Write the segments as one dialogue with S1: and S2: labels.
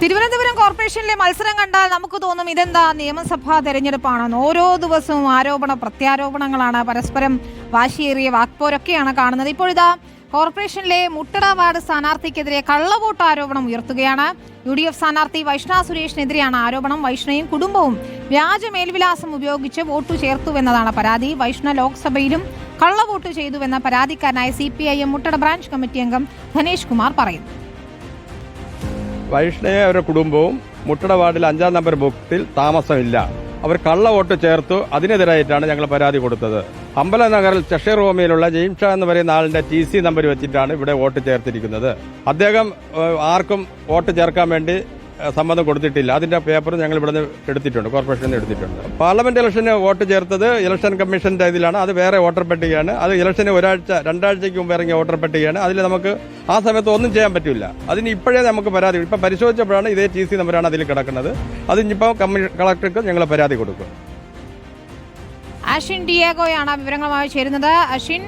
S1: തിരുവനന്തപുരം കോർപ്പറേഷനിലെ മത്സരം കണ്ടാൽ നമുക്ക് തോന്നും ഇതെന്താ? നിയമസഭാ തെരഞ്ഞെടുപ്പാണെന്ന്. ഓരോ ദിവസവും ആരോപണ പ്രത്യാരോപണങ്ങളാണ് പരസ്പരം വാശിയേറിയ വാക്പോരൊക്കെയാണ് കാണുന്നത്. ഇപ്പോഴിതാ കോർപ്പറേഷനിലെ മുട്ടട വാർഡ് സ്ഥാനാർത്ഥിക്കെതിരെ കള്ളവോട്ട് ആരോപണം ഉയർത്തുകയാണ്. യു ഡി എഫ് സ്ഥാനാർത്ഥി വൈഷ്ണ സുരേഷിനെതിരെയാണ് ആരോപണം. വൈഷ്ണയും കുടുംബവും വ്യാജ മേൽവിലാസം ഉപയോഗിച്ച് വോട്ട് ചേർത്തുവെന്നതാണ് പരാതി. വൈഷ്ണ ലോക്സഭയിലും കള്ളവോട്ട് ചെയ്തുവെന്ന പരാതിക്കാരനായ C P I M Muttada branch committee അംഗം ധനേഷ് കുമാർ പറയുന്നു.
S2: വൈഷ്ണയ അവരുടെ കുടുംബവും മുട്ടട വാർഡിൽ അഞ്ചാം നമ്പർ ബുക്കിൽ താമസമില്ല. അവർ കള്ള വോട്ട് ചേർത്തു. അതിനെതിരായിട്ടാണ് ഞങ്ങൾ പരാതി കൊടുത്തത്. അമ്പലനഗറിൽ ചഷീർ ഹോമിയിലുള്ള ജെയിംഷാ എന്ന് പറയുന്ന ആളിന്റെ ടി സി നമ്പർ വെച്ചിട്ടാണ് ഇവിടെ വോട്ട് ചേർത്തിരിക്കുന്നത്. അദ്ദേഹം ആർക്കും വോട്ട് ചേർക്കാൻ വേണ്ടി സമ്മതം കൊടുത്തിട്ടില്ല. അതിന്റെ പേപ്പർ ഞങ്ങൾ ഇവിടുന്ന് എടുത്തിട്ടുണ്ട്. കോർപ്പറേഷനിൽ നിന്ന് എടുത്തിട്ടുണ്ട്. പാർലമെന്റ് ഇലക്ഷന് വോട്ട് ചേർത്തത് ഇലക്ഷൻ കമ്മീഷന്റെ ഇതിലാണ്. അത് വേറെ വോട്ടർ പട്ടികയാണ് അത് ഇലക്ഷന് ഒരാഴ്ച രണ്ടാഴ്ചയ്ക്ക് മുമ്പ് ഇറങ്ങിയ വോട്ടർ പട്ടികയാണ് അതിൽ നമുക്ക് ആ സമയത്ത് ഒന്നും ചെയ്യാൻ പറ്റില്ല. അതിന് ഇപ്പോഴേ നമുക്ക് പരാതി ഇപ്പം പരിശോധിച്ചപ്പോഴാണ് ഇതേ ടി സി നമ്പറാണ് അതിൽ കിടക്കുന്നത്. അത് ഇനിയിപ്പോൾ കളക്ടർക്ക് ഞങ്ങൾ പരാതി കൊടുക്കും.
S1: അഷിൻ ഡിയാഗോയാണ് വിവരങ്ങളുമായി ചേരുന്നത്. അഷിൻ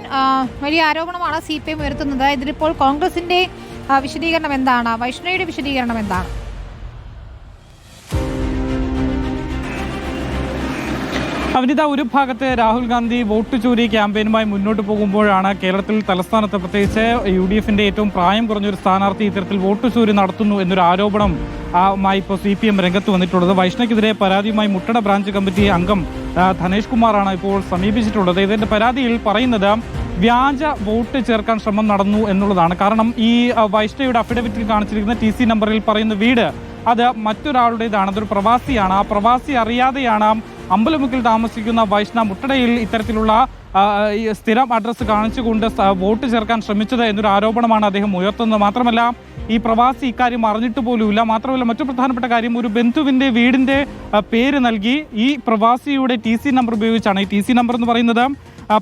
S1: വലിയ ആരോപണമാണ് സി പി എം ഉയർത്തുന്നത്. ഇതിലിപ്പോൾ കോൺഗ്രസിന്റെ വിശദീകരണം എന്താണ്? വൈഷ്ണവിയുടെ വിശദീകരണം എന്താണ്?
S3: അവനിത ഒരു ഭാഗത്ത് രാഹുൽ ഗാന്ധി വോട്ട് ചോരി ക്യാമ്പയിനുമായി മുന്നോട്ട് പോകുമ്പോഴാണ് കേരളത്തിൽ തലസ്ഥാനത്ത് പ്രത്യേകിച്ച് യു ഡി എഫിന്റെ ഏറ്റവും പ്രായം കുറഞ്ഞൊരു സ്ഥാനാർത്ഥി ഇത്തരത്തിൽ വോട്ട് ചോരി നടത്തുന്നു എന്നൊരു ആരോപണം മായി ഇപ്പോൾ സി പി എം രംഗത്ത് വന്നിട്ടുള്ളത്. വൈഷ്ണയ്ക്കെതിരെ പരാതിയുമായി മുട്ടട ബ്രാഞ്ച് കമ്മിറ്റി അംഗം ധനേഷ് കുമാറാണ് ഇപ്പോൾ സമീപിച്ചിട്ടുള്ളത്. ഇതിന്റെ പരാതിയിൽ പറയുന്നത് വ്യാജ വോട്ട് ചേർക്കാൻ ശ്രമം നടന്നു എന്നുള്ളതാണ്. കാരണം ഈ വൈഷ്ണയുടെ അഫിഡവിറ്റിൽ കാണിച്ചിരിക്കുന്ന ടി നമ്പറിൽ പറയുന്ന വീട് അത് മറ്റൊരാളുടേതാണ് അതൊരു പ്രവാസിയാണ്. ആ പ്രവാസി അറിയാതെയാണ് അമ്പലമുക്കിൽ താമസിക്കുന്ന വൈഷ്ണ മുട്ടടയിൽ ഇത്തരത്തിലുള്ള സ്ഥിരം അഡ്രസ്സ് കാണിച്ചുകൊണ്ട് വോട്ട് ചേർക്കാൻ ശ്രമിച്ചത് എന്നൊരു ആരോപണമാണ് അദ്ദേഹം ഉയർത്തുന്നത്. മാത്രമല്ല ഈ പ്രവാസി ഇക്കാര്യം അറിഞ്ഞിട്ട് പോലുമില്ല. മാത്രമല്ല മറ്റു പ്രധാനപ്പെട്ട കാര്യം ഒരു ബന്ധുവിന്റെ വീടിന്റെ പേര് നൽകി ഈ പ്രവാസിയുടെ ടി നമ്പർ ഉപയോഗിച്ചാണ്. ഈ ടി നമ്പർ എന്ന് പറയുന്നത്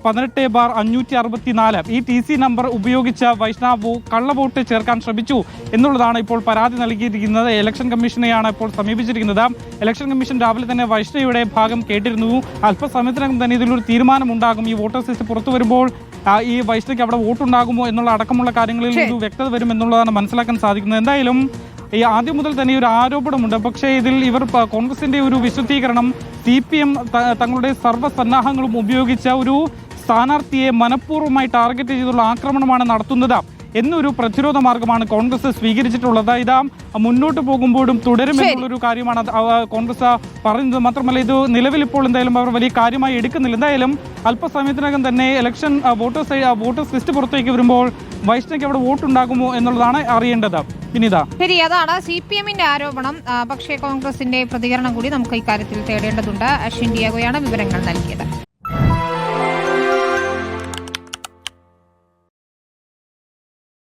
S3: പതിനെട്ട് ബാർ അഞ്ഞൂറ്റി അറുപത്തിനാല് ഈ ടി സി നമ്പർ ഉപയോഗിച്ച് വൈഷ്ണവ് കള്ളവോട്ട് ചേർക്കാൻ ശ്രമിച്ചു എന്നുള്ളതാണ് ഇപ്പോൾ പരാതി നൽകിയിരിക്കുന്നത്. ഇലക്ഷൻ കമ്മീഷനെയാണ് ഇപ്പോൾ സമീപിച്ചിരിക്കുന്നത്. ഇലക്ഷൻ കമ്മീഷൻ രാവിലെ തന്നെ വൈഷ്ണയുടെ ഭാഗം കേട്ടിരുന്നു. അല്പസമയത്തിനകം തന്നെ ഇതിലൊരു തീരുമാനമുണ്ടാകും. ഈ വോട്ടേഴ്സ് ലിസ്റ്റ് പുറത്തു വരുമ്പോൾ ഈ വൈഷ്ണയ്ക്ക് അവിടെ വോട്ടുണ്ടാകുമോ എന്നുള്ള അടക്കമുള്ള കാര്യങ്ങളിൽ. ഒരു വ്യക്തത വരും എന്നുള്ളതാണ് മനസ്സിലാക്കാൻ സാധിക്കുന്നത്. എന്തായാലും ഈ ആദ്യം മുതൽ തന്നെ ഒരു ആരോപണമുണ്ട്. പക്ഷേ ഇതിൽ ഇവർ കോൺഗ്രസിന്റെ ഒരു വിശദീകരണം സി പി എം തങ്ങളുടെ സർവസന്നാഹങ്ങളും ഉപയോഗിച്ച ഒരു സ്ഥാനാർത്ഥിയെ മനഃപൂർവമായി ടാർഗറ്റ് ചെയ്തുള്ള ആക്രമണമാണ് നടത്തുന്നത്. എന്നൊരു പ്രതിരോധ മാർഗമാണ് കോൺഗ്രസ് സ്വീകരിച്ചിട്ടുള്ളത്. ഇതാ മുന്നോട്ട് പോകുമ്പോഴും തുടരും. എന്നുള്ളൊരു കാര്യമാണ് കോൺഗ്രസ് പറയുന്നത്. മാത്രമല്ല ഇത് നിലവിൽ ഇപ്പോൾ എന്തായാലും അവർ വലിയ കാര്യമായി എടുക്കുന്നില്ല. എന്തായാലും അല്പസമയത്തിനകം തന്നെ ഇലക്ഷൻ വോട്ടേഴ്സ് വോട്ടേഴ്സ് ലിസ്റ്റ് പുറത്തേക്ക് വരുമ്പോൾ വൈഷ്ണയ്ക്ക് അവിടെ വോട്ടുണ്ടാകുമോ എന്നുള്ളതാണ് അറിയേണ്ടത്. ഇനിതാ
S1: ശരി അതാണ് സി പി എമ്മിന്റെ ആരോപണം പക്ഷേ കോൺഗ്രസിന്റെ പ്രതികരണം കൂടി നമുക്ക് ഇക്കാര്യത്തിൽ തേടേണ്ടതുണ്ട്. അശ്വിൻ ഡിയാഗോയാണ് വിവരങ്ങൾ നൽകിയത്.